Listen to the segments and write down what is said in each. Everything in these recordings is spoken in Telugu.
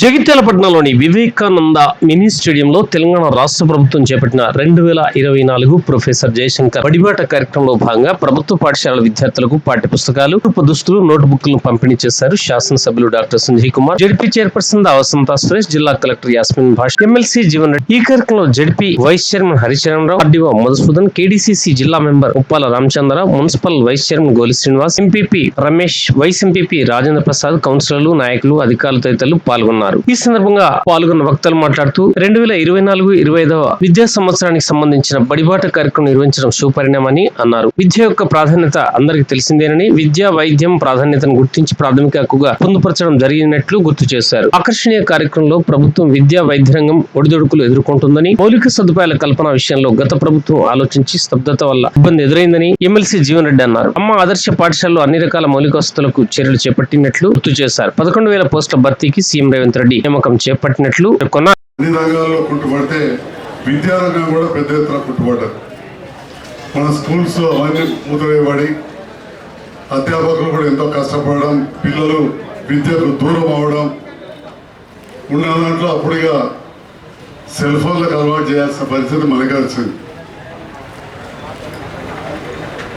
జగిత్యాలపట్నంలోని వివేకానంద మినీ స్టేడియంలో తెలంగాణ రాష్ట్ర ప్రభుత్వం చేపట్టిన రెండు వేల ఇరవై నాలుగు ప్రొఫెసర్ జయశంకర్ పడిబాట కార్యక్రమంలో భాగంగా ప్రభుత్వ పాఠశాల విద్యార్థులకు పాఠ్య పుస్తకాలు దుస్తులు నోట్బుక్లను పంపిణీ చేశారు శాసనసభ్యులు doctor Sanjay Kumar ZP chairperson Davasantha Suresh జిల్లా కలెక్టర్ యాస్మిన్ భాష్ ఎమ్మెల్సీ జీవన్ రెడ్డి. ఈ కార్యక్రమంలో ZP vice chairman Haricharanrao RDO Madhusudan KDCC జిల్లా member Uppala Ramachandrarao municipal vice chairman Goli Srinivas MPP Ramesh vice MPP Rajendra Prasad కౌన్సిలర్లు నాయకులు అధికారులు తదితరులు పాల్గొన్నారు. ఈ సందర్భంగా పాల్గొన్న వక్తలు మాట్లాడుతూ రెండు వేల ఇరవై నాలుగు ఇరవై ఐదవ విద్యా సంవత్సరానికి సంబంధించిన బడిబాట కార్యక్రమం నిర్వహించడం సుపరిణామని అన్నారు. విద్య యొక్క ప్రాధాన్యత అందరికీ తెలిసిందేనని విద్య వైద్యం ప్రాధాన్యతను గుర్తించి ప్రాథమిక హక్కుగా పొందుపరచడం జరిగినట్లు గుర్తు చేశారు. ఆకర్షణీయ కార్యక్రమంలో ప్రభుత్వం విద్యా వైద్య రంగం ఒడిదొడుకులు ఎదుర్కొంటుందని మౌలిక సదుపాయాల కల్పన విషయంలో గత ప్రభుత్వం ఆలోచించి స్తబ్దత వల్ల ఇబ్బంది ఎదురైందని ఎమ్మెల్సీ జీవన్ రెడ్డి అన్నారు. అమ్మ ఆదర్శ పాఠశాలలో అన్ని రకాల మౌలిక వసతులకు చర్యలు చేపట్టినట్లు గుర్తు చేశారు. పదకొండు వేల పోస్టుల భర్తీకి సీఎం రేవంత్ రెడ్డి నియామకం చేపట్టినట్లు పేర్కొన్నారు అన్ని రంగాల్లో కుట్టుబడితే విద్యారంగం కూడా పెద్ద ఎత్తున కుట్టుబడ్డది మన స్కూల్స్ అవన్నీ మూతవేయబడి అధ్యాపకులు కూడా ఎంతో కష్టపడడం పిల్లలు విద్యకు దూరం అవడం. ఉన్న దాంట్లో అప్పుడుగా సెల్ ఫోన్లకు అలవాటు చేయాల్సిన పరిస్థితి మనకే వచ్చింది.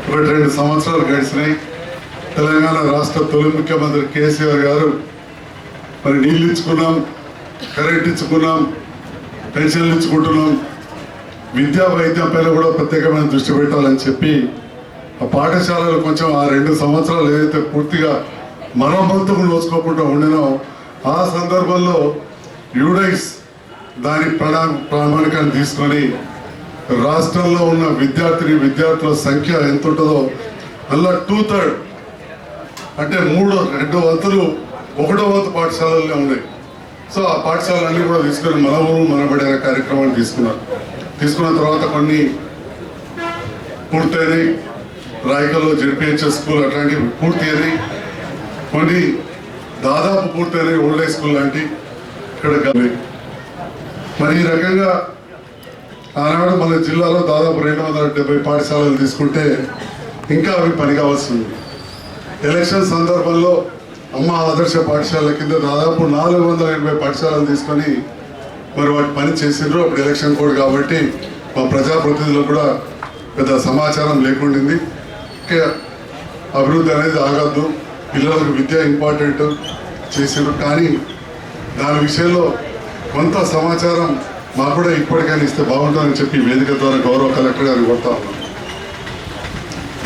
ఒకటి రెండు సంవత్సరాలు గడిచినాయి. తెలంగాణ రాష్ట్ర తొలి ముఖ్యమంత్రి కేసీఆర్ గారు మరి నీళ్ళు ఇచ్చుకున్నాం కరెంట్ ఇచ్చుకున్నాం పెన్షన్లు ఇచ్చుకుంటున్నాం. విద్యా వైద్యం పైన కూడా ప్రత్యేకమైన దృష్టి పెట్టాలని చెప్పి ఆ పాఠశాలలు కొంచెం ఆ రెండు సంవత్సరాలు ఏదైతే పూర్తిగా మరమ్మతుకు నోచుకోకుండా ఉండినో ఆ సందర్భంలో యూడైస్ దాని ప్రణా ప్రామాణికాన్ని తీసుకొని రాష్ట్రంలో ఉన్న విద్యార్థిని విద్యార్థుల సంఖ్య ఎంత ఉంటుందో అలా టూ థర్డ్ అంటే మూడు రెండు వంతులు ఒకటో వంతు పాఠశాలల్లో ఉన్నాయి సో ఆ పాఠశాలన్నీ కూడా తీసుకుని మన ఊరు మనబడి కార్యక్రమాన్ని తీసుకున్నారు. తీసుకున్న తర్వాత కొన్ని పూర్తయినాయి. రాయకల్లో జెడ్పిహెచ్ఎస్ స్కూల్ అట్లాంటివి పూర్తయినాయి. కొన్ని దాదాపు పూర్తయినాయి ఓల్డ్ స్కూల్ లాంటి ఇక్కడ మరి ఈ రకంగా ఆనాడు మన జిల్లాలో దాదాపు రెండు వందల డెబ్బై పాఠశాలలు తీసుకుంటే ఇంకా అవి పని కావాల్సింది ఎలక్షన్ సందర్భంలో అమ్మ ఆదర్శ పాఠశాల కింద దాదాపు నాలుగు వందల ఎనభై పాఠశాలలు తీసుకొని మరి వాటి పని చేసిండ్రు. అప్పుడు ఎలక్షన్ కోడ్ కాబట్టి మా ప్రజాప్రతినిధులకు కూడా పెద్ద సమాచారం లేకుండింది. అభివృద్ధి అనేది ఆగద్దు. పిల్లలకు విద్య ఇంపార్టెంట్ చేసిండ్రు. కానీ దాని విషయంలో కొంత సమాచారం మాకు కూడా ఇప్పటికైనా ఇస్తే బాగుంటుందని చెప్పి వేదిక ద్వారా గౌరవ కలెక్టర్ గారు కొడతా ఉన్నాం.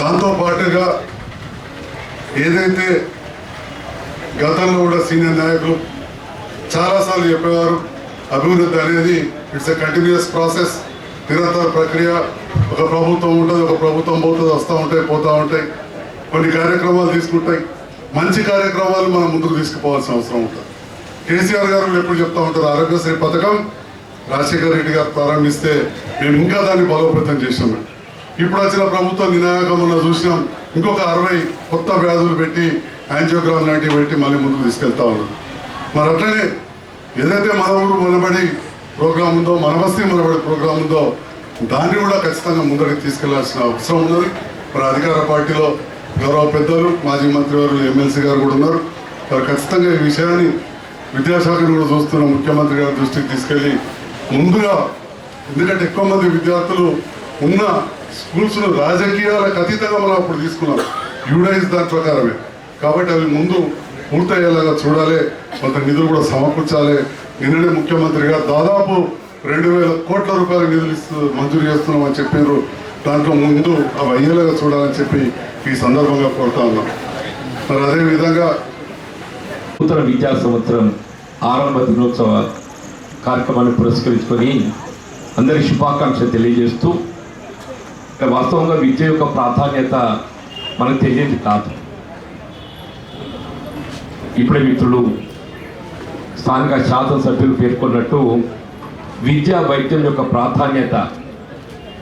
దాంతో పాటుగా ఏదైతే గతంలో కూడా సీనియర్ నాయకులు చాలాసార్లు చెప్పేవారు అభివృద్ధి అనేది ఇట్స్ ఎ కంటిన్యూస్ ప్రాసెస్ నిరంతర ప్రక్రియ ఒక ప్రభుత్వం ఉంటుంది ఒక ప్రభుత్వం పోతుంది వస్తూ ఉంటాయి పోతూ ఉంటాయి కొన్ని కార్యక్రమాలు తీసుకుంటాయి మంచి కార్యక్రమాలు మనం ముందుకు తీసుకుపోవాల్సిన అవసరం ఉంటుంది. కేసీఆర్ గారు ఎప్పుడు చెప్తా ఉంటారు ఆరోగ్యశ్రీ పథకం రాజశేఖర రెడ్డి గారు ప్రారంభిస్తే మేము ఇంకా దాన్ని బలోపేతం చేసాము ఇప్పుడు వచ్చిన ప్రభుత్వం నినాయకం చూసినాం ఇంకొక అరవై కొత్త వ్యాధులు పెట్టి యాంజియోగ్రామ్ లాంటివి పెట్టి మళ్ళీ ముందుకు తీసుకెళ్తా ఉన్నాం మరి అట్లనే ఏదైతే మన ఊరు మనబడి ప్రోగ్రామ్ ఉందో మన బస్తీ మనబడి ప్రోగ్రామ్ ఉందో దాన్ని కూడా ఖచ్చితంగా ముందరికి తీసుకెళ్ళాల్సిన అవసరం ఉన్నది. మరి అధికార పార్టీలో గౌరవ పెద్దలు మాజీ మంత్రి వారు ఎమ్మెల్సీ గారు కూడా ఉన్నారు. మరి ఖచ్చితంగా ఈ విషయాన్ని విద్యాశాఖను కూడా చూస్తున్న ముఖ్యమంత్రి గారి దృష్టికి తీసుకెళ్ళి ముందుగా ఎందుకంటే ఎక్కువ మంది విద్యార్థులు ఉన్న స్కూల్స్ను రాజకీయాలకు అతీతంగా మనం అప్పుడు తీసుకున్నాం. యూడైజ్ దాని ప్రకారమే. కాబట్టి అవి ముందు పూర్తయ్యేలాగా చూడాలి కొంత నిధులు కూడా సమకూర్చాలి. నిన్ననే ముఖ్యమంత్రిగా దాదాపు రెండు వేల కోట్ల రూపాయల నిధులు ఇస్తూ మంజూరు చేస్తున్నామని చెప్పారు. దాంట్లో ముందు అవి అయ్యేలాగా చూడాలని చెప్పి ఈ సందర్భంగా కోరుతా ఉన్నాం. మరి అదేవిధంగా నూతన విద్యా సంవత్సరం ఆరంభ దినోత్సవ కార్యక్రమాన్ని పురస్కరించుకొని అందరి శుభాకాంక్షలు తెలియజేస్తూ వాస్తవంగా విద్య యొక్క ప్రాధాన్యత మనకు తెలియదు కాదు. ఇప్పుడే మిత్రులు స్థానిక శాసనసభ్యులు పేర్కొన్నట్టు విద్యా వైద్యం యొక్క ప్రాధాన్యత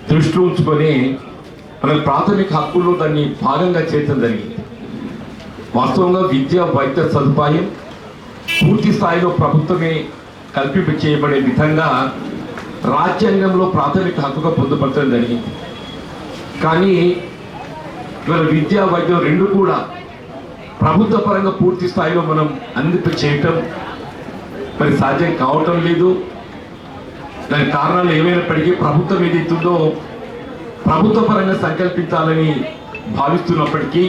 దృష్టి ఉంచుకొని మన ప్రాథమిక హక్కుల్లో దాన్ని భాగంగా చేయడం జరిగింది. వాస్తవంగా విద్య వైద్య సదుపాయం పూర్తి స్థాయిలో ప్రభుత్వమే కల్పింప చేయబడే విధంగా రాజ్యాంగంలో ప్రాథమిక హక్కుగా పొందుపరచడం జరిగింది. కానీ ఇవాళ విద్య వైద్యం రెండు కూడా ప్రభుత్వ పరంగా పూర్తి స్థాయిలో మనం అందింప చేయటం మరి సాధ్యం కావటం లేదు. దానికి కారణాలు ఏమైనప్పటికీ ప్రభుత్వం ఏదైతుందో ప్రభుత్వ పరంగా సంకల్పించాలని భావిస్తున్నప్పటికీ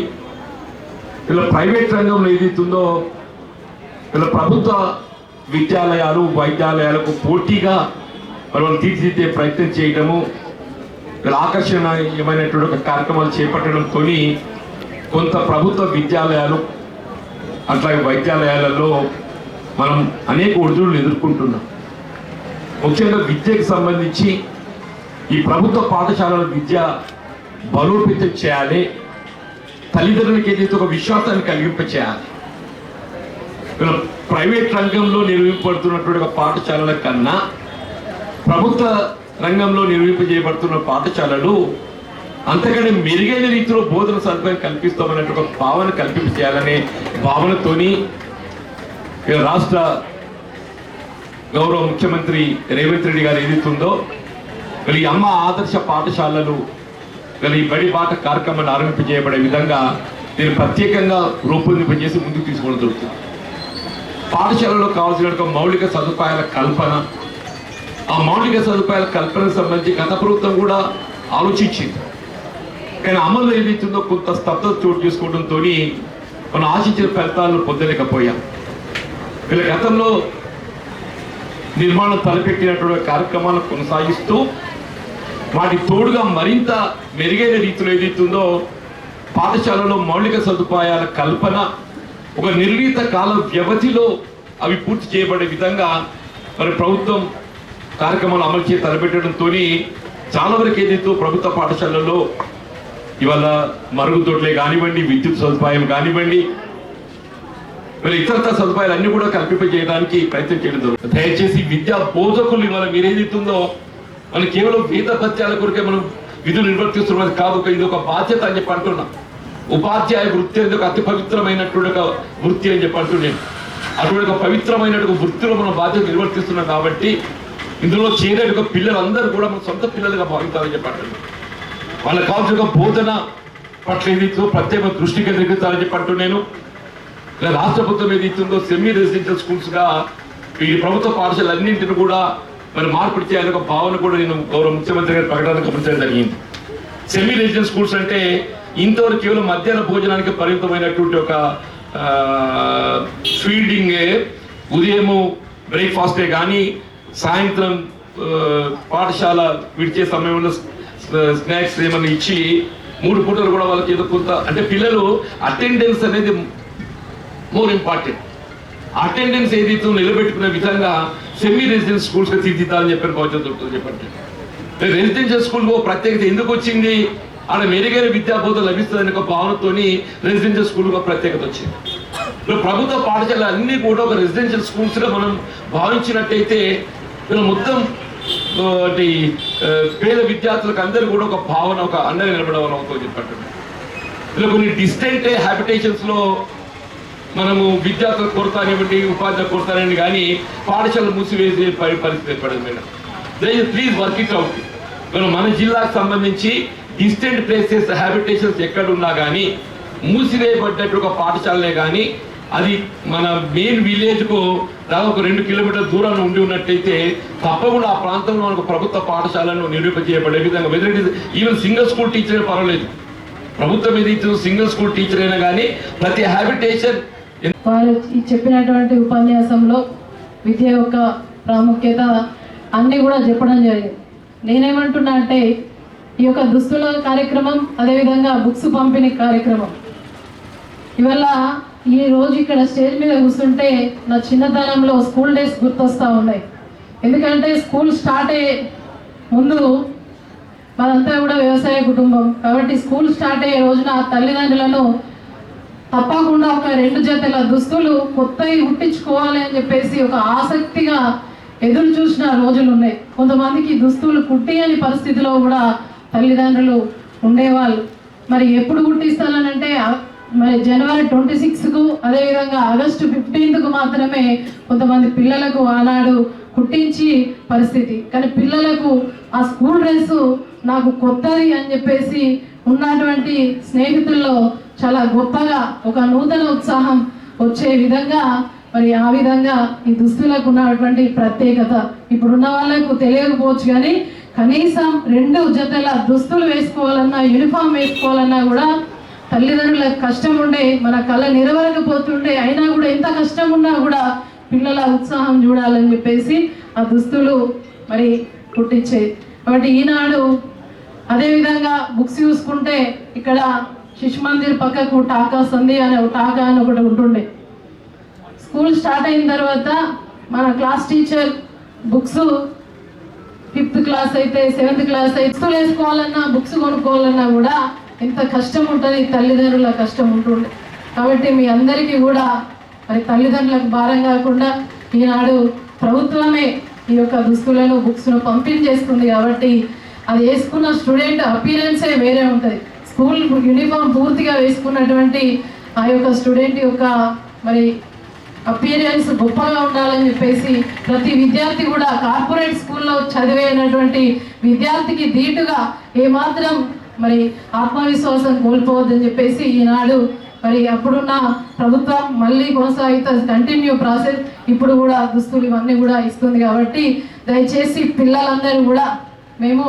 ఇలా ప్రైవేట్ రంగంలో ఏదైతుందో ఇలా ప్రభుత్వ విద్యాలయాలు వైద్యాలయాలకు పోటీగా మరి వాళ్ళు తీర్చిదిద్దే ప్రయత్నం చేయడము ఇలా ఆకర్షణీయమైనటువంటి ఒక కార్యక్రమాలు చేపట్టడంతో కొంత ప్రభుత్వ విద్యాలయాలు అట్లాగే వైద్యాలయాలలో మనం అనేక ఒడిదుడులు ఎదుర్కొంటున్నాం. ముఖ్యంగా విద్యకు సంబంధించి ఈ ప్రభుత్వ పాఠశాలల విద్య బలోపేతం చేయాలి. తల్లిదండ్రులకి ఏదైతే ఒక విశ్వాసాన్ని కలిగింప చేయాలి ఇలా ప్రైవేట్ రంగంలో నిర్వహింపబడుతున్నటువంటి ఒక పాఠశాలల కన్నా ప్రభుత్వ రంగంలో నిర్వహింపజేయబడుతున్న పాఠశాలలు అంతకంటే మెరుగైన రీతిలో బోధన సదుపాయం కల్పిస్తామన్నట్టు ఒక భావన కల్పించేయాలనే భావనతోని రాష్ట్ర గౌరవ ముఖ్యమంత్రి రేవంత్ రెడ్డి గారు ఏదైతుందో వీళ్ళు ఈ అమ్మ ఆదర్శ పాఠశాలలు వీళ్ళు ఈ బడి బాట కార్యక్రమాన్ని ఆరంభింపజేయబడే విధంగా దీన్ని ప్రత్యేకంగా రూపొందింపజేసి ముందుకు తీసుకోవడం జరుగుతుంది. పాఠశాలలో కావాల్సిన మౌలిక సదుపాయాల కల్పన ఆ మౌలిక సదుపాయాల కల్పనకు సంబంధించి గత ప్రభుత్వం కూడా ఆలోచించింది. కానీ అమలు ఏమిచ్చిందో కొంత స్తబ్దత చోటు చేసుకోవడంతో మనం ఆశించిన ఫలితాలను పొందలేకపోయాం. వీళ్ళ గతంలో నిర్మాణం తలపెట్టినటువంటి కార్యక్రమాలను కొనసాగిస్తూ వాటి తోడుగా మరింత మెరుగైన రీతిలో ఏదైతుందో పాఠశాలలో మౌలిక సదుపాయాల కల్పన ఒక నిర్ణీత కాల వ్యవధిలో అవి పూర్తి చేయబడే విధంగా మరి ప్రభుత్వం కార్యక్రమాలు అమలు చేసి తలపెట్టడంతో చాలా వరకు ఏదైతే ప్రభుత్వ పాఠశాలల్లో ఇవాళ మరుగుదొడ్లే కానివ్వండి విద్యుత్ సదుపాయం కానివ్వండి మరి ఇతరత సదుపాయాలు అన్ని కూడా కల్పింపజేయడానికి ప్రయత్నం చేయడం జరుగుతుంది. దయచేసి విద్యా బోధకులు ఇవాళ మీరేదిస్తుందో మనం కేవలం వేద పత్యాల కొరకే మనం విధులు నిర్వర్తిస్తున్నది కాదు ఇది ఒక బాధ్యత అని చెప్పి అంటున్నా. ఉపాధ్యాయ వృత్తి అనేది ఒక అతి పవిత్రమైనటువంటి ఒక వృత్తి అని చెప్పి అంటున్నాను అటువంటి ఒక పవిత్రమైనటువంటి వృత్తిలో మనం బాధ్యత నిర్వర్తిస్తున్నాం కాబట్టి ఇందులో చేరే ఒక పిల్లలందరూ కూడా మన సొంత పిల్లలుగా భావించాలని చెప్పి అంటున్నాం. వాళ్ళకి కావాల్సిన బోధన పట్ల ఏదైతే ప్రత్యేక దృష్టి కలిగిస్తారని చెప్పి నేను రాష్ట్ర ప్రభుత్వం ఏదైతుందో సెమీ రెసిడెన్షియల్ స్కూల్స్గా ఈ ప్రభుత్వ పాఠశాల అన్నింటిని కూడా మరి మార్పిడి చేయాలని ఒక భావన కూడా నేను గౌరవ ముఖ్యమంత్రి గారి ప్రకటన గమనించడం జరిగింది. సెమీ రెసిడెన్షియల్ స్కూల్స్ అంటే ఇంతవరకు కేవలం మధ్యాహ్న భోజనానికి పరిమితమైనటువంటి ఒక ఫీల్డింగ్ ఉదయము బ్రేక్ఫాస్టే కానీ సాయంత్రం పాఠశాల విడిచే సమయంలో స్నాక్స్ ఏమైనా ఇచ్చి మూడు పూటలు కూడా వాళ్ళకి ఏదో కొంత అంటే పిల్లలు అటెండెన్స్ అనేది మోర్ ఇంపార్టెంట్ అటెండెన్స్ ఏదైతే నిలబెట్టుకునే విధంగా సెమీ రెసిడెన్స్ స్కూల్స్ తీర్చిద్దాలని చెప్పారు భవిష్యత్ దొరుకుతుంది చెప్పండి. రెసిడెన్షియల్ స్కూల్ ప్రత్యేకత ఎందుకు వచ్చింది? ఆడ మెరుగైన విద్యాబోధన లభిస్తుందనే ఒక భావనతోని రెసిడెన్షియల్ స్కూల్ ప్రత్యేకత వచ్చింది. ఇప్పుడు ప్రభుత్వ పాఠశాల అన్ని కూడా ఒక రెసిడెన్షియల్ స్కూల్స్గా మనం భావించినట్టయితే ఇలా మొత్తం పేద విద్యార్థులకు అందరూ కూడా ఒక భావన ఒక అండగా నిలబడడం అవుతుంది చెప్పండి. ఇలా కొన్ని డిస్టెంట్ హ్యాబిటేషన్స్లో మనము విద్యార్థుల కొరత అనివ్వండి ఉపాధ్యాయుల కొరత కానీ పాఠశాలలు మూసివేసే పరి- పరిస్థితి ఏర్పడదు మేడం. దయచేసి ప్లీజ్ వర్క్ ఇట్ అవుట్ మనం మన జిల్లాకు సంబంధించి డిస్టెంట్ ప్లేసెస్ హ్యాబిటేషన్స్ ఎక్కడ ఉన్నా కానీ మూసివేయబడ్డట్టు ఒక పాఠశాలనే కానీ అది మన మెయిన్ విలేజ్కు దాదాపు రెండు కిలోమీటర్ల దూరంలో ఉండి ఉన్నట్టయితే తప్పకుండా ఆ ప్రాంతంలో మనకు ప్రభుత్వ పాఠశాలను నిరూపించబడే విధంగా whether it even single school టీచరే పర్వాలేదు. ప్రభుత్వం ఏదైతే సింగిల్ స్కూల్ టీచర్ అయినా కానీ ప్రతి హ్యాబిటేషన్ వారు చెప్పినటువంటి ఉపన్యాసంలో విద్య యొక్క ప్రాముఖ్యత అన్నీ కూడా చెప్పడం జరిగింది. నేనేమంటున్నా అంటే ఈ యొక్క దుస్తుల కార్యక్రమం అదేవిధంగా బుక్స్ పంపిణీ కార్యక్రమం ఇవల్ల ఈ రోజు ఇక్కడ స్టేజ్ మీద కూర్చుంటే నా చిన్నతనంలో స్కూల్ డేస్ గుర్తొస్తూ ఉన్నాయి. ఎందుకంటే స్కూల్ స్టార్ట్ అయ్యే ముందు మాదంతా కూడా వ్యవసాయ కుటుంబం. కాబట్టి స్కూల్ స్టార్ట్ అయ్యే రోజున తల్లిదండ్రులను తప్పకుండా ఒక రెండు జతల దుస్తులు కొత్తవి కుట్టించుకోవాలి అని చెప్పేసి ఒక ఆసక్తిగా ఎదురు చూసిన రోజులు ఉన్నాయి. కొంతమందికి దుస్తులు కుట్టియని పరిస్థితిలో కూడా తల్లిదండ్రులు ఉండేవాళ్ళు. మరి ఎప్పుడు కుట్టిస్తానంటే జనవరి ట్వంటీ సిక్స్కు అదేవిధంగా ఆగస్టు ఫిఫ్టీన్త్కు మాత్రమే కొంతమంది పిల్లలకు ఆనాడు కుట్టించి పరిస్థితి. కానీ పిల్లలకు ఆ స్కూల్ డ్రెస్సు నాకు కొత్తది అని చెప్పేసి ఉన్నటువంటి స్నేహితుల్లో చాలా గొప్పగా ఒక నూతన ఉత్సాహం వచ్చే విధంగా మరి ఆ విధంగా ఈ దుస్తులకు ఉన్నటువంటి ప్రత్యేకత. ఇప్పుడున్న వాళ్ళకు తెలియకపోవచ్చు కానీ కనీసం రెండు జతల దుస్తులు వేసుకోవాలన్నా యూనిఫామ్ వేసుకోవాలన్నా కూడా తల్లిదండ్రులకు కష్టం ఉండే మన కళ నెరవేరకపోతుండే అయినా కూడా ఎంత కష్టం ఉన్నా కూడా పిల్లల ఉత్సాహం చూడాలని చెప్పేసి ఆ దుస్తులు మరి పుట్టించేది కాబట్టి ఈనాడు అదేవిధంగా బుక్స్ చూసుకుంటే ఇక్కడ శిశు మందిర్ పక్కకు టాకా సంధి అనే ఒక టాకా అని ఒకటి ఉంటుండే. స్కూల్ స్టార్ట్ అయిన తర్వాత మన class teacher books fifth class అయితే సెవెంత్ క్లాస్ అయితే వేసుకోవాలన్నా బుక్స్ కొనుక్కోవాలన్నా కూడా ఎంత కష్టం ఉంటుంది తల్లిదండ్రుల కష్టం ఉంటుండే. కాబట్టి మీ అందరికీ కూడా మరి తల్లిదండ్రులకు భారం కాకుండా ఈనాడు ప్రభుత్వమే ఈ యొక్క దుస్తులను బుక్స్ను పంపిణీ చేస్తుంది కాబట్టి అది వేసుకున్న స్టూడెంట్ అపీరెన్సే వేరే ఉంటుంది. స్కూల్ యూనిఫామ్ పూర్తిగా వేసుకున్నటువంటి ఆ యొక్క స్టూడెంట్ యొక్క మరి అపీరియన్స్ గొప్పగా ఉండాలని చెప్పేసి ప్రతి విద్యార్థి కూడా కార్పొరేట్ స్కూల్లో చదివేనటువంటి విద్యార్థికి ధీటుగా ఏమాత్రం మరి ఆత్మవిశ్వాసం కోల్పోవద్దని చెప్పేసి ఈనాడు మరి అప్పుడున్న ప్రభుత్వం మళ్ళీ కొనసాగితే కంటిన్యూ ప్రాసెస్ ఇప్పుడు కూడా దుస్తులు ఇవన్నీ కూడా ఇస్తుంది కాబట్టి దయచేసి పిల్లలందరూ కూడా మేము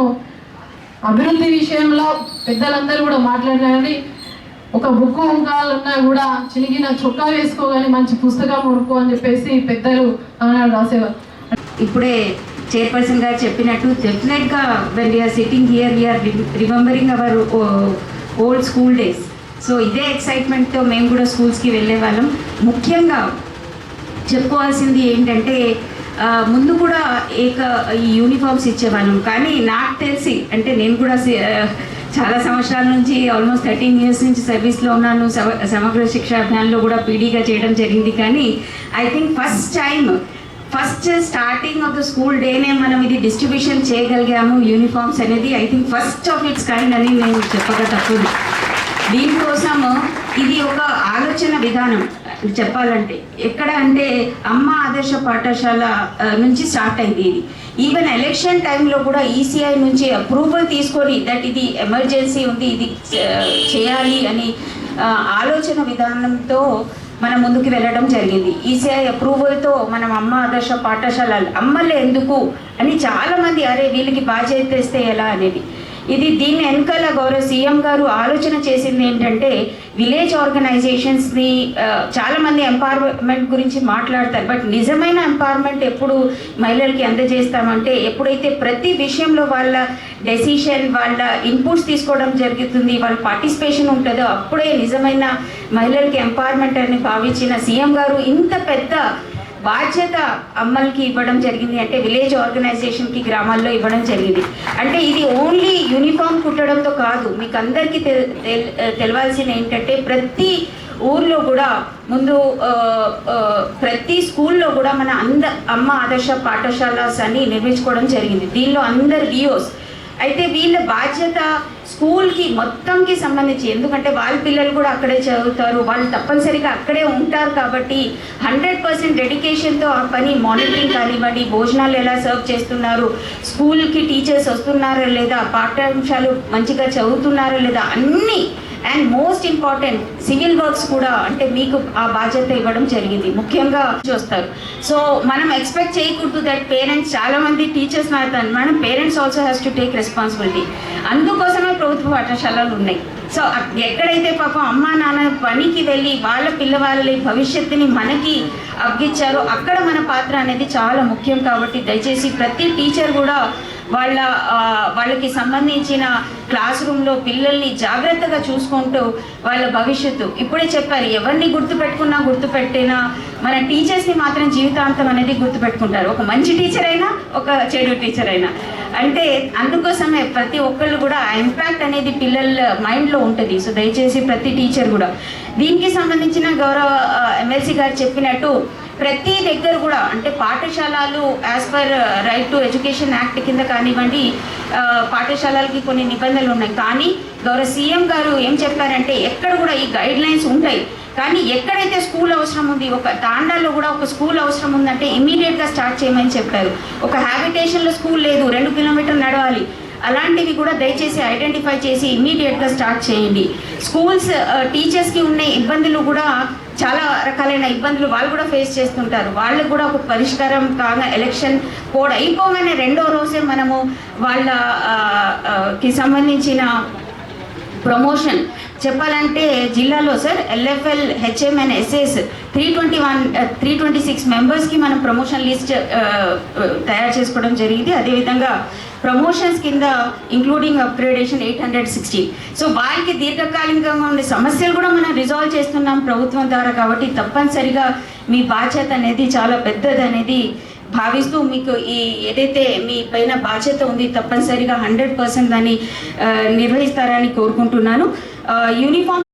అభివృద్ధి విషయంలో పెద్దలందరూ కూడా మాట్లాడారని ఒక బుక్ కొనుక్కోవాలన్నా కూడా చినిగిన చొక్కా వేసుకోగానే మంచి పుస్తకం కొనుక్కో అని చెప్పేసి పెద్దలు ఆనాడు రాసేవారు. ఇప్పుడే చైర్పర్సన్ గారు చెప్పినట్టు డెఫినెట్గా when we are sitting here we are remembering our old school days so ఇదే ఎక్సైట్మెంట్తో మేము కూడా స్కూల్స్కి వెళ్ళే వాళ్ళం. ముఖ్యంగా చెప్పుకోవాల్సింది ఏంటంటే ముందు కూడా ఏక ఈ యూనిఫామ్స్ ఇచ్చేవాళ్ళం. కానీ నాకు తెలిసి అంటే నేను కూడా చాలా సంవత్సరాల నుంచి ఆల్మోస్ట్ థర్టీన్ ఇయర్స్ నుంచి సర్వీస్లో ఉన్నాను. సమ- సమగ్ర శిక్షా అభియాన్లో కూడా పీడీగా చేయడం జరిగింది. కానీ I think first time first starting of the school డేనే మనం ఇది డిస్ట్రిబ్యూషన్ చేయగలిగాము యూనిఫామ్స్ అనేది. I think first of its kind అని నేను చెప్పక తప్పదు దీనికోసం ఇది ఒక ఆలోచన విధానం చెప్పాలంటే. ఎక్కడ అంటే అమ్మ ఆదర్శ పాఠశాల నుంచి స్టార్ట్ అయింది ఇది. ఈవెన్ ఎలక్షన్ టైంలో కూడా ఈసీఐ నుంచి అప్రూవల్ తీసుకొని దట్ ఇది ఎమర్జెన్సీ ఉంది ఇది చేయాలి అని ఆలోచన విధానంతో మనం ముందుకు వెళ్ళడం జరిగింది. ఈసీఐ అప్రూవల్తో మనం అమ్మ ఆదర్శ పాఠశాల అమ్మలే ఎందుకు అని చాలామంది అరే వీళ్ళకి బాధ్యత ఇస్తే ఎలా? అనేది. ఇది దీని వెనకాల గౌరవ సీఎం గారు ఆలోచన చేసింది ఏంటంటే విలేజ్ ఆర్గనైజేషన్స్ని చాలామంది ఎంపవర్మెంట్ గురించి మాట్లాడతారు. బట్ నిజమైన ఎంపవర్మెంట్ ఎప్పుడు మహిళలకి అందజేస్తామంటే ఎప్పుడైతే ప్రతి విషయంలో వాళ్ళ డెసిషన్ వాళ్ళ ఇన్పుట్స్ తీసుకోవడం జరుగుతుంది వాళ్ళ పార్టిసిపేషన్ ఉంటుందో అప్పుడే నిజమైన మహిళలకి ఎంపవర్మెంట్ అని భావించిన సీఎం గారు ఇంత పెద్ద బాధ్యత అమ్మలకి ఇవ్వడం జరిగింది. అంటే విలేజ్ ఆర్గనైజేషన్కి గ్రామాల్లో ఇవ్వడం జరిగింది. అంటే ఇది ఓన్లీ యూనిఫామ్ కుట్టడంతో కాదు. మీకు అందరికీ తెల్ తెల్- తెలవాల్సిన ఏంటంటే ప్రతి ఊర్లో కూడా ముందు ప్రతి స్కూల్లో కూడా మన అంద అమ్మ ఆదర్శ పాఠశాలస్ అన్నీ నిర్మించుకోవడం జరిగింది. దీనిలో అందరు వియోస్ అయితే వీళ్ళ బాధ్యత స్కూల్కి మొత్తంకి సంబంధించి. ఎందుకంటే వాళ్ళ పిల్లలు కూడా అక్కడే చదువుతారు. వాళ్ళు తప్పనిసరిగా అక్కడే ఉంటారు కాబట్టి హండ్రెడ్ పర్సెంట్ డెడికేషన్తో ఆ పని మానిటరింగ్ కానివ్వండి భోజనాలు ఎలా సర్వ్ చేస్తున్నారు స్కూల్కి టీచర్స్ వస్తున్నారా లేదా పాఠ్యాంశాలు మంచిగా చదువుతున్నారా లేదా అన్నీ and most important civil works కూడా అంటే మీకు ఆ బాధ్యత ఇవ్వడం జరిగింది. ముఖ్యంగా చూస్తారు. సో మనం ఎక్స్పెక్ట్ చేయకూడదు దట్ పేరెంట్స్ చాలా మంది టీచర్స్ మారుతారు మనం parents also has to take responsibility అందుకోసమే ప్రభుత్వ పాఠశాలలు ఉన్నాయి. సో ఎక్కడైతే పాపం అమ్మా నాన్న పనికి వెళ్ళి వాళ్ళ పిల్లవాళ్ళ భవిష్యత్తుని మనకి అప్పగించారో అక్కడ మన పాత్ర అనేది చాలా ముఖ్యం కాబట్టి దయచేసి ప్రతి టీచర్ కూడా వాళ్ళ వాళ్ళకి సంబంధించిన క్లాస్ రూమ్లో పిల్లల్ని జాగ్రత్తగా చూసుకుంటూ వాళ్ళ భవిష్యత్తు. ఇప్పుడే చెప్పారు ఎవరిని గుర్తుపెట్టుకున్నా గుర్తుపెట్టినా మన టీచర్స్ని మాత్రం జీవితాంతం అనేది గుర్తుపెట్టుకుంటారు. ఒక మంచి టీచర్ అయినా ఒక చెడు టీచర్ అయినా. అంటే అందుకోసమే ప్రతి ఒక్కళ్ళు కూడా ఆ ఇంపాక్ట్ అనేది పిల్లల మైండ్లో ఉంటుంది. సో దయచేసి ప్రతి టీచర్ కూడా. దీనికి సంబంధించిన గౌరవ ఎమ్మెల్సీ గారు చెప్పినట్టు ప్రతి దగ్గర కూడా అంటే పాఠశాలలు as per right to education act కింద కానివ్వండి uh, పాఠశాలలకి కొన్ని నిబంధనలు ఉన్నాయి. కానీ గౌరవ సీఎం గారు ఏం చెప్పారంటే ఎక్కడ కూడా ఈ గైడ్ లైన్స్ ఉంటాయి. కానీ ఎక్కడైతే స్కూల్ అవసరం ఉంది ఒక తాండాలో కూడా ఒక స్కూల్ అవసరం ఉందంటే ఇమీడియట్గా స్టార్ట్ చేయమని చెప్పారు. ఒక హ్యాబిటేషన్లో స్కూల్ లేదు రెండు కిలోమీటర్లు నడవాలి. అలాంటివి కూడా దయచేసి ఐడెంటిఫై చేసి ఇమీడియట్గా స్టార్ట్ చేయండి. స్కూల్స్ టీచర్స్కి ఉన్న ఇబ్బందులు కూడా చాలా రకాలైన ఇబ్బందులు వాళ్ళు కూడా ఫేస్ చేస్తుంటారు. వాళ్ళకు కూడా ఒక పరిష్కారం కాగా ఎలక్షన్ కోడ్ అయిపోగానే రెండో రోజే మనము వాళ్ళ కి సంబంధించిన ప్రమోషన్ చెప్పాలంటే జిల్లాలో sir LFL HM and SS three twenty one three twenty six మెంబర్స్కి మనం ప్రమోషన్ లిస్ట్ తయారు చేసుకోవడం జరిగింది. అదేవిధంగా ప్రమోషన్స్ కింద including upgradation eight hundred sixty so వారికి దీర్ఘకాలికంగా ఉండే సమస్యలు కూడా మనం రిజాల్వ్ చేస్తున్నాం ప్రభుత్వం ద్వారా కాబట్టి తప్పనిసరిగా మీ బాధ్యత అనేది చాలా పెద్దది అనేది భావిస్తూ మీకు ఈ ఏదైతే మీ పైన బాధ్యత ఉంది తప్పనిసరిగా హండ్రెడ్ పర్సెంట్ దాన్ని నిర్వహిస్తారని కోరుకుంటున్నాను. యూనిఫామ్